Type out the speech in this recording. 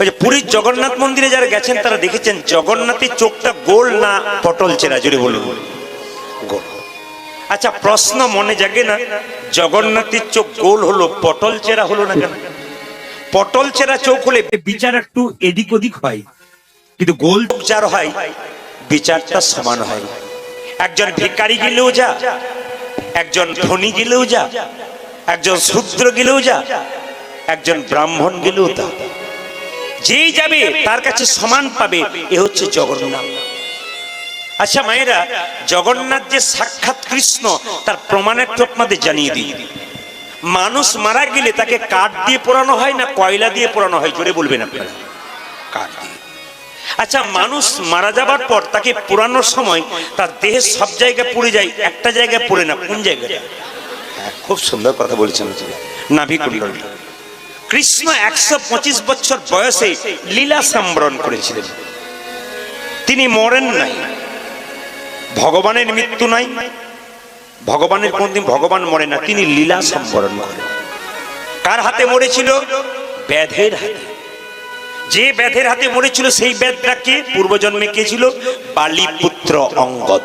ওই যে পুরীর জগন্নাথ মন্দিরে যারা গেছেন তারা দেখেছেন জগন্নাথের চোখটা গোল না পটল চেরা জুড়ে বলুন গোল। আচ্ছা প্রশ্ন মনে জাগে না জগন্নাথের চোখ গোল হলো পটল চেরা হলো না কেন? পটল চেরা চোখ হলে বিচার একটু এদিক ওদিক হয়। কিন্তু গোল বিচার হয় বিচারটা সমান হয়। একজন ভিকারি গেলেও যা একজন ধনী গেলেও যা একজন শূদ্র গেলেও যা একজন ব্রাহ্মণ গেলেও তা। যেই যাবে তার কাছে সমান পাবে এ হচ্ছে জগন্নাথ। আচ্ছা মায়েরা জগন্নাথ যে সাক্ষাৎ কৃষ্ণ তার প্রমাণের একটু আপনাদের জানিয়ে দিই। মানুষ মারা গেলে তাকে কাঠ দিয়ে পোড়ানো হয় না কয়লা দিয়ে পোড়ানো হয়? জোরে বলবেন আপনারা। কাঠ দিয়ে। আচ্ছা মানুষ মারা যাবার পর তাকে পোড়ানোর সময় তার দেহের সব জায়গায় পুড়ে যায় একটা জায়গায় পড়ে না কোন জায়গায় হ্যাঁ, খুব সুন্দর কথা বলেছেন। নাভি কুণ্ডলটা কৃষ্ণ একশো পঁচিশ বছর বয়সে লীলা সম্বরণ করেছিলেন। তিনি মরেন নাই, ভগবানের মৃত্যু নাই, ভগবানের কোনদিন ভগবান মরে না, তিনি লীলা সম্বরণ করেন। কার হাতে মরেছিল? ব্যাধের হাতে। যে ব্যাধের হাতে মরেছিল সেই ব্যাধটা কে? পূর্বজন্মে কে ছিল? বালিপুত্র অঙ্গদ।